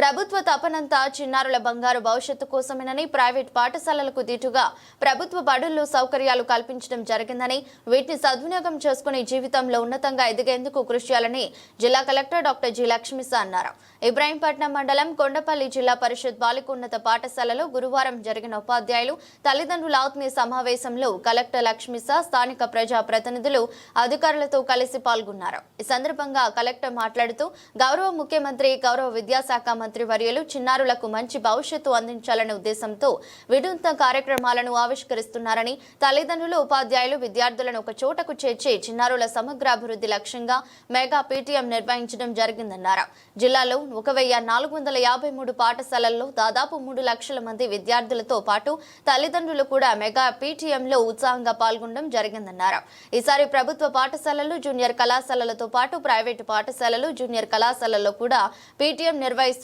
ప్రభుత్వ తపనంతా చిన్నారుల బంగారు భవిష్యత్తు కోసమేనని ప్రైవేట్ పాఠశాలలకు దీటుగా ప్రభుత్వ బడుల్లో సౌకర్యాలు కల్పించడం జరిగిందని వీటిని సద్వినియోగం చేసుకుని జీవితంలో ఉన్నతంగా ఎదిగేందుకు కృషి చేయాలని జిల్లా కలెక్టర్ డాక్టర్ జి లక్ష్మిస అన్నారు. ఇబ్రాహీంపట్నం మండలం కొండపల్లి జిల్లా పరిషత్ బాలికోన్నత పాఠశాలలో గురువారం జరిగిన ఉపాధ్యాయులు తల్లిదండ్రుల ఆత్మీయ సమావేశంలో కలెక్టర్ లక్ష్మిస స్థానిక ప్రజా ప్రతినిధులు అధికారులతో కలిసి పాల్గొన్నారు. ఈ సందర్భంగా కలెక్టర్ మాట్లాడుతూ గౌరవ ముఖ్యమంత్రి గౌరవ విద్యాశాఖ మంత్రి వర్యులు చిన్నారులకు మంచి భవిష్యత్తు అందించాలనే ఉద్దేశంతో వినూత్న కార్యక్రమాలను ఆవిష్కరిస్తున్నారని తల్లిదండ్రులు ఉపాధ్యాయులు విద్యార్థులను ఒక చోటకు చేర్చి చిన్నారుల సమగ్ర అభివృద్ధి లక్ష్యంగా మెగా పీటీఎం నిర్వహించడం జరిగిందన్నారు. జిల్లాలో ఒక వెయ్యి నాలుగు వందల యాభై మూడు పాఠశాలల్లో దాదాపు మూడు లక్షల మంది విద్యార్థులతో పాటు తల్లిదండ్రులు కూడా మెగా పీటీఎంలో ఉత్సాహంగా పాల్గొనడం జరిగిందన్నారు. ఈసారి ప్రభుత్వ పాఠశాలలు జూనియర్ కళాశాలలతో పాటు ప్రైవేటు పాఠశాలలు జూనియర్ కళాశాలల్లో కూడా పీటీఎం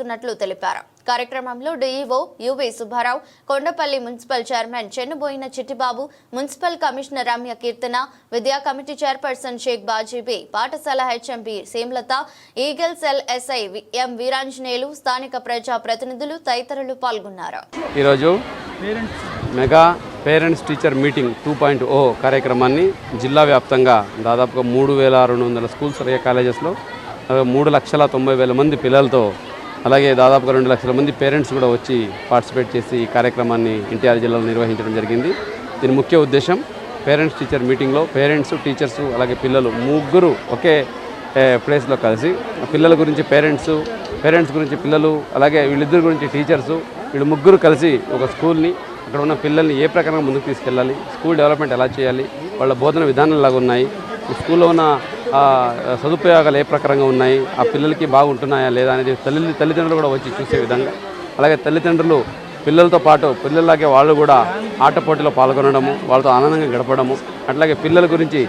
నిర్వహిస్తున్నట్లు తెలిపారు. కార్యక్రమంలో DEO U V Subbarao Kondapalli municipal chairman Chennuboina Chittibabu municipal commissioner Ramya Keerthana విద్యా కమిటీ చైర్పర్సన్ షేక్ బాజీబీ పాఠశాల HMP Semlatha eagle cell SI V- M Veeranjaneyulu స్థానిక ప్రజా ప్రతినిధులు తదితరులు పాల్గొన్నారు. ఈరోజు mega parents teacher meeting two point O కార్యక్రమాన్ని జిల్లా వ్యాప్తంగా దాదాపుగా మూడు వేల రెండు వందల స్కూల్స్ అలాగే కాలేజెస్లో మూడు లక్షల తొంభై వేల మంది పిల్లలతో అలాగే దాదాపుగా రెండు లక్షల మంది పేరెంట్స్ కూడా వచ్చి పార్టిసిపేట్ చేసి ఈ కార్యక్రమాన్ని ఎన్టీఆర్ జిల్లాలో నిర్వహించడం జరిగింది. దీని ముఖ్య ఉద్దేశం పేరెంట్స్ టీచర్ మీటింగ్లో పేరెంట్స్ టీచర్స్ అలాగే పిల్లలు ముగ్గురు ఒకే ప్లేస్లో కలిసి పిల్లల గురించి పేరెంట్స్ పేరెంట్స్ గురించి పిల్లలు అలాగే వీళ్ళిద్దరి గురించి టీచర్స్ వీళ్ళు ముగ్గురు కలిసి ఒక స్కూల్ని అక్కడ ఉన్న పిల్లల్ని ఏ ప్రకారంగా ముందుకు తీసుకెళ్ళాలి స్కూల్ డెవలప్మెంట్ ఎలా చేయాలి వాళ్ళ బోధన విధానాలు ఎలాగ ఉన్నాయి ఈ స్కూల్లో ఉన్న సదుపయోగాలు ఏ ప్రకారంగా ఉన్నాయి? ఆ పిల్లలకి బాగుంటున్నాయా లేదా అనేది తల్లి తల్లిదండ్రులు కూడా వచ్చి చూసే విధంగా. అలాగే తల్లిదండ్రులు పిల్లలతో పాటు పిల్లల్లాగే వాళ్ళు కూడా ఆట పోటీలో పాల్గొనడము వాళ్ళతో ఆనందంగా గడపడము అట్లాగే పిల్లల గురించి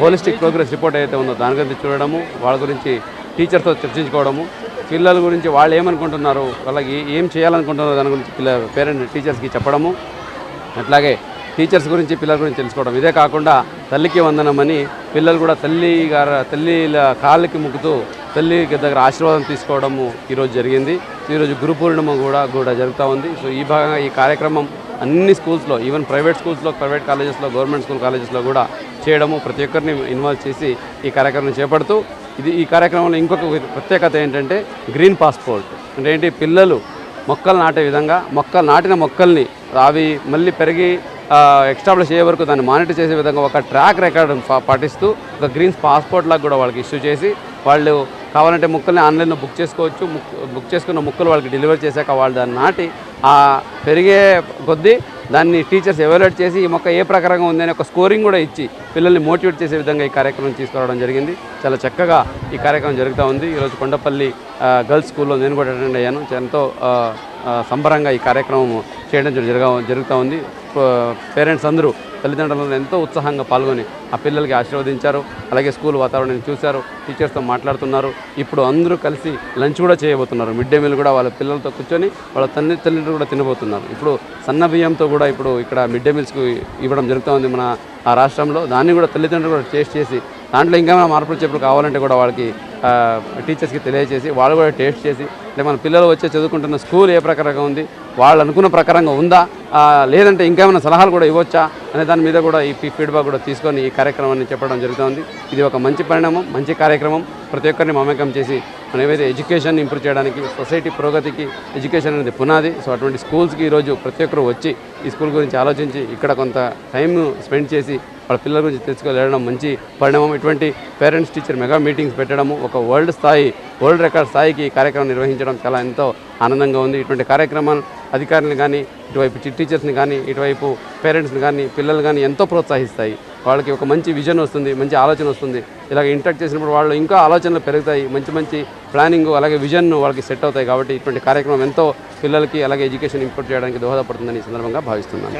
హోలిస్టిక్ ప్రోగ్రెస్ రిపోర్ట్ ఏదైతే ఉందో దాని గురించి చూడడము వాళ్ళ గురించి టీచర్తో చర్చించుకోవడము పిల్లల గురించి వాళ్ళు ఏమనుకుంటున్నారు వాళ్ళకి ఏం చేయాలనుకుంటున్నారో దాని గురించి పిల్ల పేరెంట్ టీచర్స్కి చెప్పడము అట్లాగే టీచర్స్ గురించి పిల్లల గురించి తెలుసుకోవడం. ఇదే కాకుండా తల్లికి వందనమని పిల్లలు కూడా తల్లి గారు తల్లిల కాళ్ళకి ముక్కుతూ తల్లి దగ్గర ఆశీర్వాదం తీసుకోవడము ఈరోజు జరిగింది. ఈరోజు గురు పూర్ణిమ కూడా కూడా జరుగుతూ ఉంది. సో ఈ భాగంగా ఈ కార్యక్రమం అన్ని స్కూల్స్లో ఈవెన్ ప్రైవేట్ స్కూల్స్లో ప్రైవేట్ కాలేజెస్లో గవర్నమెంట్ స్కూల్ కాలేజెస్లో కూడా చేయడము ప్రతి ఒక్కరిని ఇన్వాల్వ్ చేసి ఈ కార్యక్రమం చేపడుతూ ఇది ఈ కార్యక్రమంలో ఇంకొక ప్రత్యేకత ఏంటంటే గ్రీన్ పాస్పోర్ట్. అంటే ఏంటి? పిల్లలు మొక్కలు నాటే విధంగా మొక్కలు నాటిన మొక్కల్ని అవి మళ్ళీ పెరిగి ఎక్స్టాబ్లిష్ అయ్యే వరకు దాన్ని మానిటర్ చేసే విధంగా ఒక ట్రాక్ రికార్డు పాటిస్తూ ఒక గ్రీన్స్ పాస్పోర్ట్ లాగా కూడా వాళ్ళకి ఇష్యూ చేసి వాళ్ళు కావాలంటే ముక్కల్ని ఆన్లైన్లో బుక్ చేసుకోవచ్చు. బుక్ చేసుకున్న ముక్కలు వాళ్ళకి డెలివరీ చేశాక వాళ్ళు దాన్ని నాటి ఆ పెరిగే కొద్దీ దాన్ని టీచర్స్ ఎవాల్యుయేట్ చేసి ఈ మొక్క ఏ ప్రకారంగా ఉందని ఒక స్కోరింగ్ కూడా ఇచ్చి పిల్లల్ని మోటివేట్ చేసే విధంగా ఈ కార్యక్రమం తీసుకురావడం జరిగింది. చాలా చక్కగా ఈ కార్యక్రమం జరుగుతూ ఉంది. ఈరోజు కొండపల్లి గర్ల్స్ స్కూల్లో నేను కూడా అటెండ్ అయ్యాను. ఎంతో సంబరంగా ఈ కార్యక్రమం చేయడం జరగ జరుగుతూ ఉంది. పేరెంట్స్ అందరూ తల్లిదండ్రులను ఎంతో ఉత్సాహంగా పాల్గొని ఆ పిల్లలకి ఆశీర్వదించారు. అలాగే స్కూల్ వాతావరణాన్ని చూశారు. టీచర్స్తో మాట్లాడుతున్నారు. ఇప్పుడు అందరూ కలిసి లంచ్ కూడా చేయబోతున్నారు. మిడ్ డే మీల్ కూడా వాళ్ళ పిల్లలతో కూర్చొని వాళ్ళ తల్లి తల్లిదండ్రులు కూడా తినబోతున్నారు. ఇప్పుడు సన్న బియ్యంతో కూడా ఇప్పుడు ఇక్కడ మిడ్ డే మీల్స్కి ఇవ్వడం జరుగుతూ ఉంది మన ఆ రాష్ట్రంలో. దాన్ని కూడా తల్లిదండ్రులు కూడా టేస్ట్ చేసి దాంట్లో ఇంకా మార్పులు చెప్పులు కావాలంటే కూడా వాళ్ళకి టీచర్స్కి తెలియజేసి వాళ్ళు కూడా టేస్ట్ చేసి అంటే మన పిల్లలు వచ్చే చదువుకుంటున్న స్కూల్ ఏ ప్రకారంగా ఉంది వాళ్ళు అనుకున్న ప్రకారంగా ఉందా లేదంటే ఇంకేమైనా సలహాలు కూడా ఇవ్వచ్చా అనే దాని మీద కూడా ఈ ఫీడ్బ్యాక్ కూడా తీసుకొని ఈ కార్యక్రమాన్ని చెప్పడం జరుగుతుంది. ఇది ఒక మంచి పరిణామం మంచి కార్యక్రమం. ప్రతి ఒక్కరిని మమేకం చేసి మనం ఏవైతే ఎడ్యుకేషన్ ఇంప్రూవ్ చేయడానికి సొసైటీ పురోగతికి ఎడ్యుకేషన్ అనేది పునాది. సో అటువంటి స్కూల్స్కి ఈరోజు ప్రతి ఒక్కరు వచ్చి ఈ స్కూల్ గురించి ఆలోచించి ఇక్కడ కొంత టైం స్పెండ్ చేసి వాళ్ళ పిల్లల గురించి తెలుసుకోలేడం మంచి పరిణామం. ఇటువంటి పేరెంట్స్ టీచర్ మెగా మీటింగ్స్ పెట్టడము ఒక వరల్డ్ స్థాయి వరల్డ్ రికార్డ్ స్థాయికి కార్యక్రమం నిర్వహించడం చాలా ఎంతో ఆనందంగా ఉంది. ఇటువంటి కార్యక్రమాలు అధికారులు కానీ ఇటువైపు టీచర్స్ని కానీ ఇటువైపు పేరెంట్స్ని కానీ పిల్లలు కానీ ఎంతో ప్రోత్సహిస్తాయి. వాళ్ళకి ఒక మంచి విజన్ వస్తుంది మంచి ఆలోచన వస్తుంది. ఇలాగ ఇంటరాక్ట్ చేసినప్పుడు వాళ్ళు ఇంకా ఆలోచనలు పెరుగుతాయి. మంచి మంచి ప్లానింగ్ అలాగే విజన్ వాళ్ళకి సెట్ అవుతాయి కాబట్టి ఇటువంటి కార్యక్రమం ఎంతో పిల్లలకి అలాగే ఎడ్యుకేషన్ ఇంప్రూవ్ చేయడానికి దోహదపడుతుందని ఈ సందర్భంగా భావిస్తున్నాను.